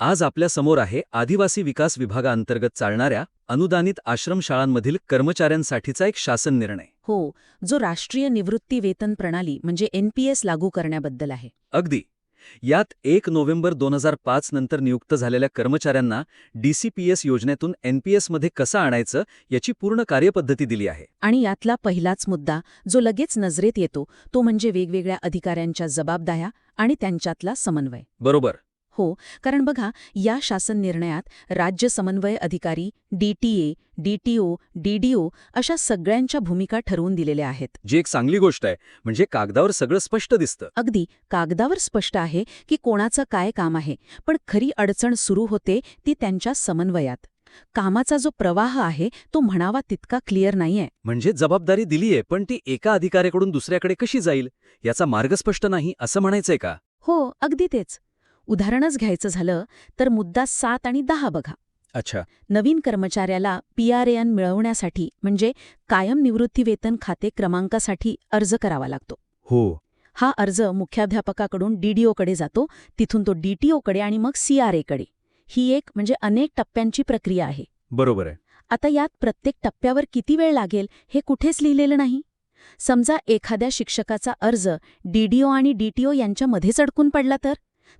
आज आपल्यासमोर आहे आदिवासी विकास विभागाअंतर्गत चालणाऱ्या अनुदानित आश्रमशाळांमधील कर्मचाऱ्यांसाठीचा एक शासन निर्णय. हो जो राष्ट्रीय निवृत्ती वेतन प्रणाली म्हणजे एनपीएस लागू करण्याबद्दल आहे. अगदी. यात एक नोव्हेंबर दोन हजार पाच नंतर नियुक्त झालेल्या कर्मचाऱ्यांना डीसीपीएस योजनेतून एनपीएसमध्ये कसं आणायचं याची पूर्ण कार्यपद्धती दिली आहे. आणि यातला पहिलाच मुद्दा जो लगेच नजरेत येतो तो म्हणजे वेगवेगळ्या अधिकाऱ्यांच्या जबाबदाऱ्या आणि त्यांच्यातला समन्वय. बरोबर. हो कारण बघा या शासन निर्णयात राज्य समन्वय अधिकारी डीटीए डीटीओ डीडीओ अशा सगळ्यांच्या भूमिका ठरवून दिलेल्या आहेत. जी एक चांगली गोष्ट आहे म्हणजे कागदावर सगळं स्पष्ट दिसतं. अगदी कागदावर स्पष्ट आहे की कोणाचं काय काम आहे पण खरी अडचण सुरू होते ती त्यांच्या समन्वयात. कामाचा जो प्रवाह आहे तो म्हणावा तितका क्लिअर नाहीये. म्हणजे जबाबदारी दिलीये पण ती एका अधिकाऱ्याकडून दुसऱ्याकडे कशी जाईल? याचा मार्ग स्पष्ट नाही असं म्हणायचंय का? हो अगदी तेच. उदाहरणच घ्यायचं झालं तर मुद्दा सात आणि दहा बघा. अच्छा. नवीन कर्मचाऱ्याला पीआरएएन मिळवण्यासाठी म्हणजे कायम निवृत्तीवेतन खाते क्रमांकासाठी अर्ज करावा लागतो. हो. हा अर्ज मुख्याध्यापकाकडून डीडीओकडे जातो तिथून तो डीटीओकडे आणि मग सीआरएकडे ही एक म्हणजे अनेक टप्प्यांची प्रक्रिया आहे. बरोबर आहे. आता यात प्रत्येक टप्प्यावर किती वेळ लागेल हे कुठेच लिहिलेलं नाही. समजा एखाद्या शिक्षकाचा अर्ज डीडीओ आणि डीटीओ यांच्यामध्येच अडकून पडला तर?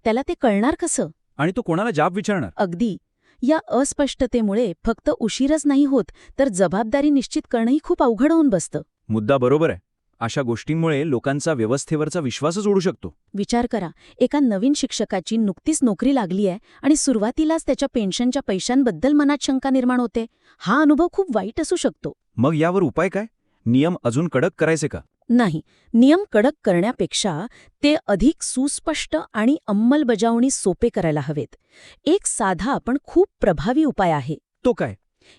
त्याला ते कळणार कसं? आणि तो कोणाला जाब विचारणार? अगदी. या अस्पष्टतेमुळे फक्त उशीरच नाही होत तर जबाबदारी निश्चित करणंही खूप अवघड होऊन बसतं. मुद्दा बरोबर आहे. अशा गोष्टींमुळे लोकांचा व्यवस्थेवरचा विश्वासच उडू शकतो. विचार करा एका नवीन शिक्षकाची नुकतीच नोकरी लागली आहे आणि सुरुवातीलाच त्याच्या पेन्शनच्या पैशांबद्दल मनात शंका निर्माण होते. हा अनुभव खूप वाईट असू शकतो. मग यावर उपाय काय? नियम अजून कडक करायचे का? नाही नियम कडक करण्यापेक्षा ते अधिक सुस्पष्ट आणि अंमलबजावणी सोपे करायला हवेत. एक साधा पण खूप प्रभावी उपाय आहे. तो काय?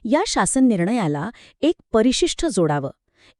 या शासन निर्णयाला एक परिशिष्ट जोडावं.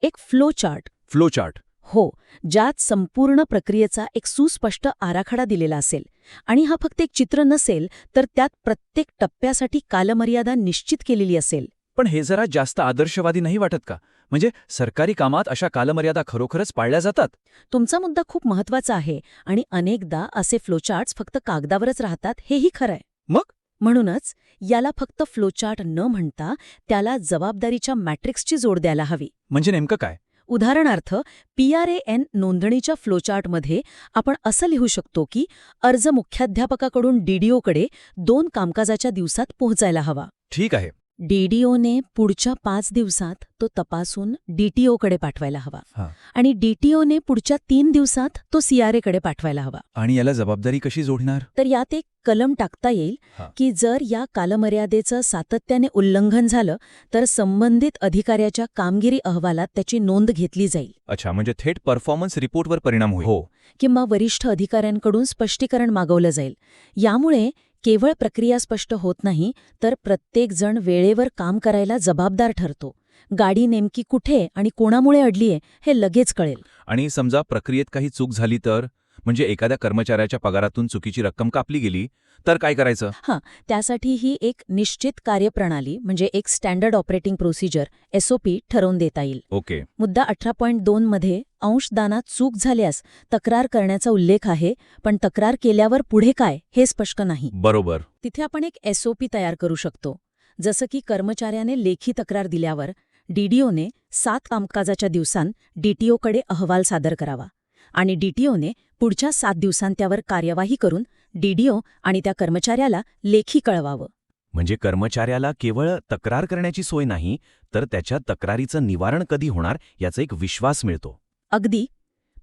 एक फ्लो चार्ट फ्लो चार्ट हो ज्यात संपूर्ण प्रक्रियेचा एक सुस्पष्ट आराखडा दिलेला असेल. आणि हा फक्त एक चित्र नसेल तर त्यात प्रत्येक टप्प्यासाठी कालमर्यादा निश्चित केलेली असेल. पण हे जरा जास्त आदर्शवादी नाही वाटत का? म्हणजे सरकारी कामात अशा कालमर्यादा खरोखरच पाळल्या जातात? तुमचा मुद्दा खूप महत्त्वाचा आहे आणि अनेकदा असे फ्लोचार्ट्स फक्त कागदावरच राहतात हेही खरंय. मग? म्हणूनच याला फक्त फ्लोचार्ट न म्हणता त्याला जबाबदारीच्या मॅट्रिक्सची जोड द्यायला हवी. म्हणजे नेमकं काय? उदाहरणार्थ पीआरएएन नोंदणीच्या फ्लोचार्टमध्ये आपण असं लिहू शकतो की अर्ज मुख्याध्यापकाकडून डीडीओकडे दोन कामकाजाच्या दिवसात पोहोचायला हवा. ठीक आहे. डीडीओने पुढच्या पाच दिवसात तो तपासून डीटीओकडे पाठवायला हवा. आणि डीटीओने पुढच्या तीन दिवसात तो सीआरएकडे पाठवायला हवा. आणि याला जबाबदारी कशी जोडणार? तर यात एक कलम टाकता येईल. की जर या कालमर्यादेचं सातत्याने उल्लंघन झालं तर संबंधित अधिकाऱ्याच्या कामगिरी अहवालात त्याची नोंद घेतली जाईल. अच्छा म्हणजे थेट परफॉर्मन्स रिपोर्टवर परिणाम होईल. हो. किंवा वरिष्ठ अधिकाऱ्यांकडून स्पष्टीकरण मागवलं जाईल. यामुळे केवळ प्रक्रिया स्पष्ट होत नाही तर प्रत्येकजण वेळेवर काम करायला जबाबदार ठरतो. गाडी नेमकी कुठे आणि कोणामुळे अडलीये हे लगेच कळेल. आणि समजा प्रक्रियेत काही चूक झाली तर? म्हणजे एखाद्या कर्मचाऱ्याच्या पगारातून चुकीची रक्कम कापली गेली तर काय करायचं? त्यासाठी ही एक निश्चित कार्यप्रणाली म्हणजे एक स्टँडर्ड ऑपरेटिंग प्रोसिजर एसओपी ठरवून देता येईल. ओके. मुद्दा अठरा पॉईंट दोनमध्ये अंशदानात चूक झाल्यास तक्रार करण्याचा उल्लेख आहे पण तक्रार केल्यावर पुढे काय हे स्पष्ट नाही. बरोबर. तिथे आपण एक एसओपी तयार करू शकतो. जसं की कर्मचाऱ्याने लेखी तक्रार दिल्यावर डीडीओने सात कामकाजाच्या दिवसांत डीटीओकडे अहवाल सादर करावा. आणि डीटीओने पुढच्या सात दिवसांत त्यावर कार्यवाही करून डीडीओ आणि त्या कर्मचाऱ्याला लेखी कळवावं. म्हणजे कर्मचाऱ्याला केवळ तक्रार करण्याची सोय नाही तर त्याच्या तक्रारीचं निवारण कधी होणार याचा एक विश्वास मिळतो. अगदी.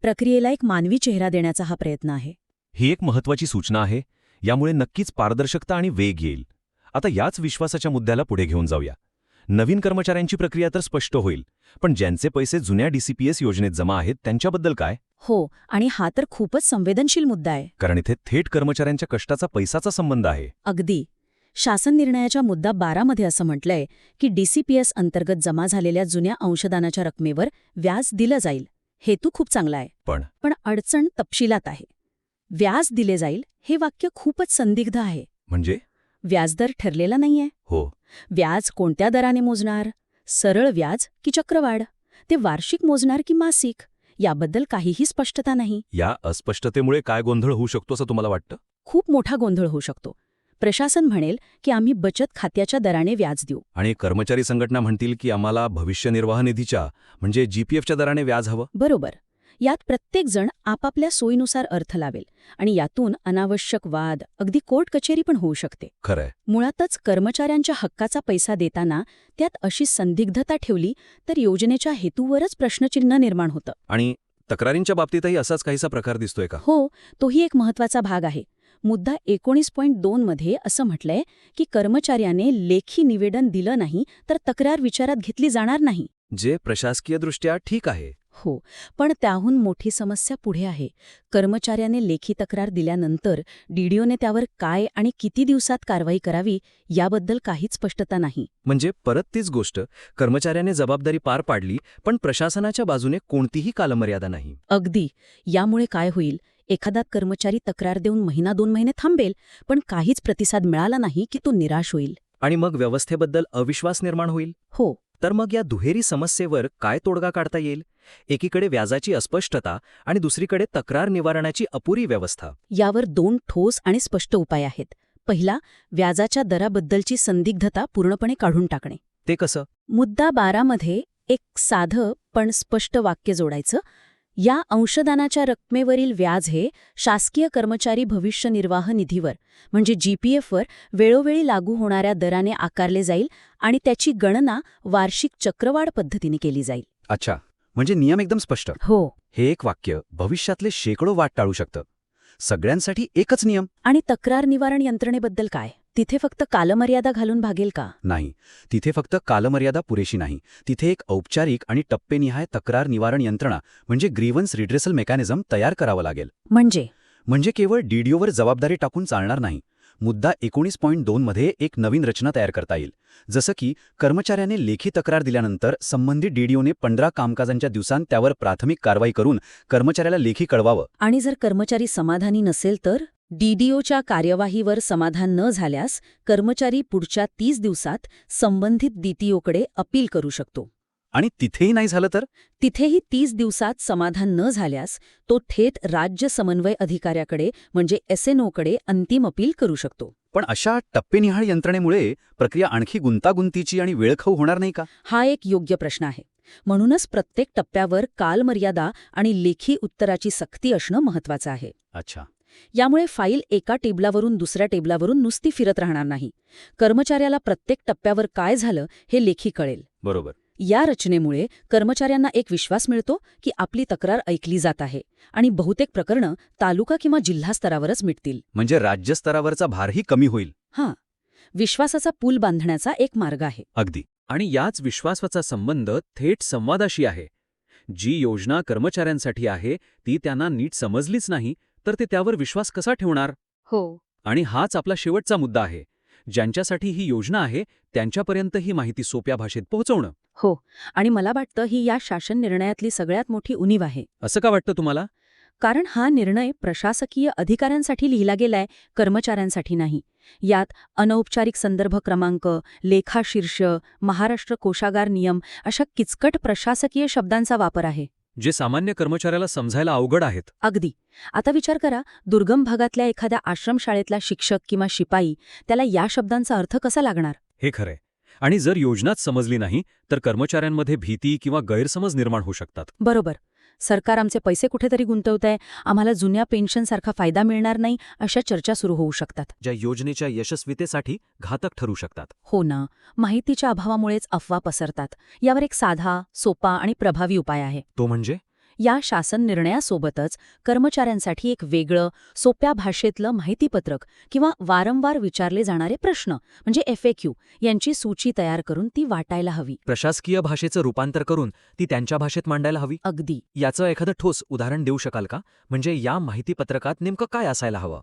प्रक्रियेला एक मानवी चेहरा देण्याचा हा प्रयत्न आहे. ही एक महत्वाची सूचना आहे यामुळे नक्कीच पारदर्शकता आणि वेग येईल. आता याच विश्वासाच्या मुद्द्याला पुढे घेऊन जाऊया. नवीन कर्मचाऱ्यांची प्रक्रिया तर स्पष्ट होईल. पण ज्यांचे पैसे जुन्या डीसीपीएस योजनेत जमा आहेत त्यांच्याबद्दल काय? हो आणि हा तर खूपच संवेदनशील मुद्दा आहे. कारण इथे थेट कर्मचाऱ्यांच्या कष्टाचा पैसाचा संबंध आहे. अगदी. शासन निर्णयाच्या मुद्दा बारामध्ये असं म्हटलंय की डीसीपीएस अंतर्गत जमा झालेल्या जुन्या अंशदानाच्या रकमेवर व्याज दिलं जाईल. हेतू खूप चांगला आहे. पण? पण अडचण तपशिलात आहे. व्याज दिले जाईल हे वाक्य खूपच संदिग्ध आहे. म्हणजे? व्याजदर ठरलेला नाहीये. हो. व्याज कोणत्या दराने मोजणार? सरळ व्याज की चक्रवाढ? ते वार्षिक मोजणार की मासिक? याबद्दल काहीही स्पष्टता नाही. या अस्पष्टतेमुळे काय गोंधळ होऊ शकतो असं तुम्हाला वाटतं? खूप मोठा गोंधळ होऊ शकतो. प्रशासन म्हणेल की आम्ही बचत खात्याच्या दराने व्याज देऊ. आणि कर्मचारी संघटना म्हणतील की आम्हाला भविष्य निर्वाह निधीच्या म्हणजे जीपीएफच्या दराने व्याज हवं? बरोबर. यात प्रत्येकजण आपापल्या सोयीनुसार अर्थ लावेल आणि यातून अनावश्यक वाद अगदी कोर्ट कचेरी पण होऊ शकते. खरंय. मुळातच कर्मचाऱ्यांच्या हक्काचा पैसा देताना त्यात अशी संदिग्धता ठेवली तर योजनेच्या हेतूवरच प्रश्नचिन्ह निर्माण होतं. आणि तक्रारींच्या बाबतीतही असाच काहीसा प्रकार दिसतोय का? हो तोही एक महत्त्वाचा भाग आहे. मुद्दा एकोणीस पॉईंट दोनमध्ये असं म्हटलंय की कर्मचाऱ्याने लेखी निवेदन दिलं नाही तर तक्रार विचारात घेतली जाणार नाही. जे प्रशासकीयदृष्ट्या ठीक आहे. हो पण त्याहून मोठी समस्या पुढे आहे. कर्मचाऱ्याने लेखी तक्रार दिल्यानंतर डीडीओने त्यावर काय आणि किती दिवसात कारवाई करावी याबद्दल काहीच स्पष्टता नाही. म्हणजे परत तीच गोष्ट कर्मचाऱ्याने जबाबदारी पार पाडली पण प्रशासनाच्या बाजूने कोणतीही कालमर्यादा नाही. अगदी. यामुळे काय होईल? एखादा कर्मचारी तक्रार देऊन महिना दोन महिने थांबेल पण काहीच प्रतिसाद मिळाला नाही की तो निराश होईल. आणि मग व्यवस्थेबद्दल अविश्वास निर्माण होईल? हो. तर मग या दुहेरी समस्येवर काय तोडगा काढता येईल? एकीकडे व्याजाची अस्पष्टता आणि दुसरीकडे तक्रार निवारणाची अपुरी व्यवस्था. यावर दोन ठोस आणि स्पष्ट उपाय आहेत. पहिला व्याजाच्या दराबद्दलची संदिग्धता पूर्णपणे काढून टाकणे. ते कसं? मुद्दा बारामध्ये एक साधं पण स्पष्ट वाक्य जोडायचं. या अंशदानाच्या रकमेवरील व्याज हे शासकीय कर्मचारी भविष्य निर्वाह निधीवर म्हणजे जीपीएफवर वेळोवेळी लागू होणाऱ्या दराने आकारले जाईल आणि त्याची गणना वार्षिक चक्रवाढ पद्धतीने केली जाईल. अच्छा म्हणजे नियम एकदम स्पष्ट. हो. हे एक वाक्य भविष्यातले शेकडो वाट टाळू शकतं. सगळ्यांसाठी एकच नियम. आणि तक्रार निवारण यंत्रणेबद्दल काय? तिथे फक्त कालमर्यादा घालून भागेल का? नाही. तिथे फक्त कालमर्यादा पुरेशी नाही. तिथे एक औपचारिक आणि टप्पेनिहाय तक्रार निवारण यंत्रणा म्हणजे ग्रीवन्स रिड्रेसल मेकॅनिझम तयार करावं लागेल. म्हणजे? म्हणजे केवळ डीडीओवर जबाबदारी टाकून चालणार नाही. मुद्दा एकोणीस पॉईंट दोनमध्ये एक नवीन रचना तयार करता येईल. जसं की कर्मचाऱ्याने लेखी तक्रार दिल्यानंतर संबंधित डीडीओने पंधरा कामकाजांच्या दिवसांत त्यावर प्राथमिक कारवाई करून कर्मचाऱ्याला लेखी कळवावं. आणि जर कर्मचारी समाधानी नसेल तर? डीडीओच्या कार्यवाहीवर समाधान न झाल्यास कर्मचारी पुढच्या तीस दिवसात संबंधित डीटीओकडे अपील करू शकतो. आणि तिथेही नाही झालं तर? तिथेही तीस दिवसात समाधान न झाल्यास तो थेट राज्य समन्वय अधिकाऱ्याकडे म्हणजे एसएनओकडे अंतिम अपील करू शकतो. पण अशा टप्पेनिहाळ यंत्रणेमुळे प्रक्रिया आणखी गुंतागुंतीची आणि वेळखाऊ होणार नाही का? हा एक योग्य प्रश्न आहे. म्हणूनच प्रत्येक टप्प्यावर कालमर्यादा आणि लेखी उत्तराची सक्ती असणं महत्वाचं आहे. अच्छा. यामुळे फाईल एका टेबलावरून दुसऱ्या टेबलावरून नुसती फिरत राहणार नाही. कर्मचाऱ्याला प्रत्येक टप्प्यावर काय झालं हे लेखी कळेल. बरोबर. या रचनेमुळे कर्मचाऱ्यांना एक विश्वास मिळतो की आपली तक्रार ऐकली जात आहे आणि बहुतेक प्रकरणं तालुका किंवा जिल्हा स्तरावरच मिटतील. म्हणजे राज्यस्तरावरचा भारही कमी होईल. हां. विश्वासाचा पूल बांधण्याचा एक मार्ग आहे. अगदी. आणि याच विश्वासाचा संबंध थेट संवादाशी आहे. जी योजना कर्मचाऱ्यांसाठी आहे ती त्यांना नीट समजलीच नाही तर ते त्यावर विश्वास कसा ठेवणार? हो. आणि हाच आपला शेवटचा मुद्दा आहे. ज्यांच्यासाठी ही योजना आहे त्यांच्यापर्यंत ही माहिती सोप्या भाषेत पोहोचवणं. हो. आणि मला वाटतं ही या शासन निर्णयातली सगळ्यात मोठी उणीव आहे. असं का वाटतं तुम्हाला? कारण हा निर्णय प्रशासकीय अधिकाऱ्यांसाठी लिहिला गेलाय कर्मचाऱ्यांसाठी नाही. यात अनौपचारिक संदर्भ क्रमांक लेखा शीर्ष महाराष्ट्र कोशागार नियम अशा किचकट प्रशासकीय शब्दांचा वापर आहे. जे सामान्य कर्मचाऱ्याला समजायला अवघड आहेत. अगदी. आता विचार करा दुर्गम भागातल्या एखाद्या आश्रमशाळेतला शिक्षक किंवा शिपाई त्याला या शब्दांचा अर्थ कसा लागणार? हे खरंय. आणि जर योजनाच समजली नाही तर कर्मचाऱ्यांमध्ये भीती किंवा गैरसमज निर्माण होऊ शकतात. बरोबर. सरकार आमचे पैसे कुठेतरी गुंतवतंय आम्हाला जुन्या पेन्शनसारखा फायदा मिळणार नाही अशा चर्चा सुरू होऊ शकतात. ज्या योजनेच्या यशस्वीतेसाठी घातक ठरू शकतात. हो ना. माहितीच्या अभावामुळेच अफवा पसरतात. यावर एक साधा सोपा आणि प्रभावी उपाय आहे. तो म्हणजे? या शासन निर्णयासोबतच कर्मचाऱ्यांसाठी एक वेगळं सोप्या भाषेतलं माहितीपत्रक किंवा वारंवार विचारले जाणारे प्रश्न म्हणजे एफएक्यू यांची सूची तयार करून ती वाटायला हवी. प्रशासकीय भाषेचं रूपांतर करून ती त्यांच्या भाषेत मांडायला हवी? अगदी. याचं एखादं ठोस उदाहरण देऊ शकाल का? म्हणजे या माहितीपत्रकात नेमकं काय असायला हवं?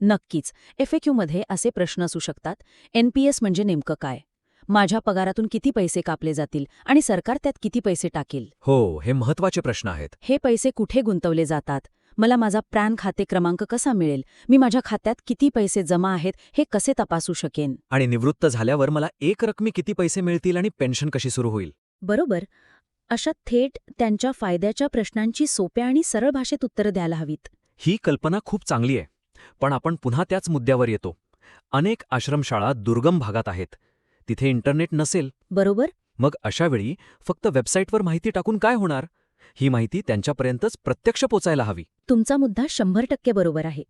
नक्कीच. एफएक्यूमध्ये असे प्रश्न असू शकतात. एनपीएस म्हणजे नेमकं काय? माझ्या पगारातून किती पैसे कापले जातील आणि सरकार त्यात किती पैसे टाकेल? हो हे महत्त्वाचे प्रश्न आहेत. हे पैसे कुठे गुंतवले जातात? मला माझा प्रॅन खाते क्रमांक कसा मिळेल? मी माझ्या खात्यात किती पैसे जमा आहेत हे कसे तपासू शकेन? आणि निवृत्त झाल्यावर मला एक रकमी किती पैसे मिळतील आणि पेन्शन कशी सुरू होईल? बरोबर. अशा थेट त्यांच्या फायद्याच्या प्रश्नांची सोप्या आणि सरळ भाषेत उत्तरं द्यायला हवीत. ही कल्पना खूप चांगली आहे. पण आपण पुन्हा त्याच मुद्द्यावर येतो. अनेक आश्रमशाळा दुर्गम भागात आहेत. तिथे इंटरनेट नसेल. बरोबर. मग अशा वेळी फक्त वेबसाईटवर माहिती टाकून काय होणार? ही माहिती त्यांच्यापर्यंतच प्रत्यक्ष पोचायला हवी. तुमचा मुद्दा शंभर टक्के बरोबर आहे.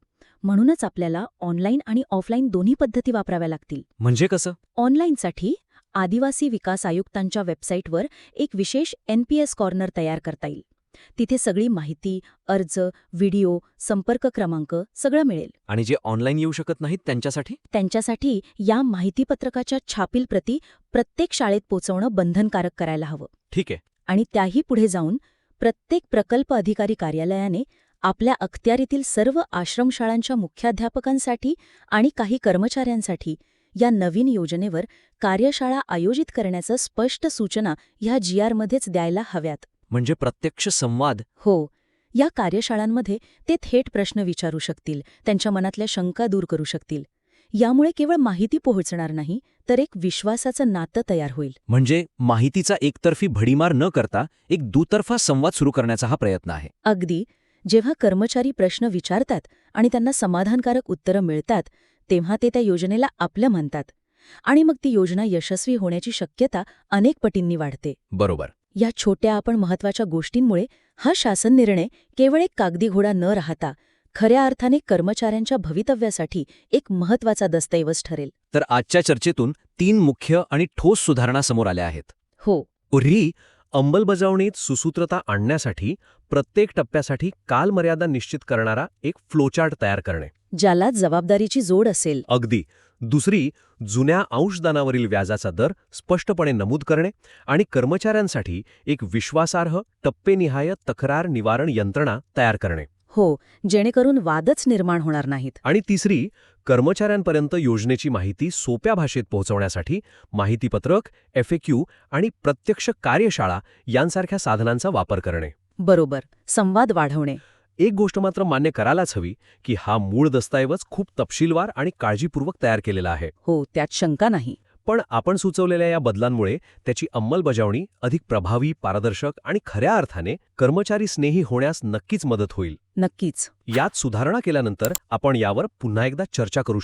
म्हणूनच आपल्याला ऑनलाईन आणि ऑफलाईन दोन्ही पद्धती वापराव्या लागतील. म्हणजे कसं? ऑनलाईनसाठी आदिवासी विकास आयुक्तांच्या वेबसाईटवर एक विशेष एनपीएस कॉर्नर तयार करता येईल. तिथे सगळी माहिती अर्ज व्हिडिओ संपर्क क्रमांक सगळं मिळेल. आणि जे ऑनलाईन येऊ शकत नाहीत त्यांच्यासाठी? त्यांच्यासाठी या माहितीपत्रकाच्या छापील प्रती प्रत्येक शाळेत पोचवणं बंधनकारक करायला हवं. ठीक आहे. आणि त्याही पुढे जाऊन प्रत्येक प्रकल्प अधिकारी कार्यालयाने आपल्या अखत्यारीतील सर्व आश्रमशाळांच्या मुख्याध्यापकांसाठी आणि काही कर्मचाऱ्यांसाठी या नवीन योजनेवर कार्यशाळा आयोजित करण्याचं स्पष्ट सूचना ह्या जीआरमध्येच द्यायला हव्यात. म्हणजे प्रत्यक्ष संवाद. हो. या कार्यशाळांमध्ये ते थेट प्रश्न विचारू शकतील त्यांच्या मनातल्या शंका दूर करू शकतील. यामुळे केवळ माहिती पोहोचणार नाही तर एक विश्वासाचं नातं तयार होईल. म्हणजे माहितीचा एकतर्फी भडीमार न करता एक दुतर्फा संवाद सुरू करण्याचा हा प्रयत्न आहे. अगदी. जेव्हा कर्मचारी प्रश्न विचारतात आणि त्यांना समाधानकारक उत्तरं मिळतात तेव्हा ते त्या योजनेला आपलं म्हणतात. आणि मग ती योजना यशस्वी होण्याची शक्यता अनेक पटींनी वाढते. बरोबर. या छोट्या आपण महत्त्वाच्या गोष्टींमुळे हा शासन निर्णय केवळ एक कागदी घोडा न राहता खऱ्या अर्थाने कर्मचाऱ्यांच्या भवितव्यासाठी एक महत्त्वाचा दस्तऐवज ठरेल. तर आजच्या चर्चेतून तीन मुख्य आणि ठोस सुधारणा समोर आल्या आहेत. हो. उर्ही अंमलबजावणीत सुसूत्रता आणण्यासाठी प्रत्येक टप्प्यासाठी कालमर्यादा निश्चित करणारा एक फ्लोचार्ट तयार करणे. ज्याला जबाबदारीची जोड असेल. अगदी. दुसरी जुन्या अंशदानावरील व्याजाचा दर स्पष्टपणे नमूद करणे आणि कर्मचाऱ्यांसाठी एक विश्वासार्ह टप्पेनिहाय तक्रार निवारण यंत्रणा तयार करणे. हो जेणेकरून वादच निर्माण होणार नाहीत. आणि तिसरी कर्मचाऱ्यांपर्यंत योजनेची माहिती सोप्या भाषेत पोहोचवण्यासाठी माहितीपत्रक एफएक्यू आणि प्रत्यक्ष कार्यशाळा यांसारख्या साधनांचा वापर करणे. बरोबर. संवाद वाढवणे. एक गोष्ट मात्र मान्य करायलाच हवी की हा मूळ दस्तऐवज खूप तपशीलवार आणि काळजीपूर्वक तयार केलेला आहे. हो त्यात शंका नाही. पण आपण सुचवलेल्या या बदलांमुळे त्याची अंमलबजावणी अधिक प्रभावी पारदर्शक आणि खऱ्या अर्थाने कर्मचारी स्नेही होण्यास नक्कीच मदत होईल. नक्कीच. यात सुधारणा केल्यानंतर आपण यावर पुन्हा एकदा चर्चा करू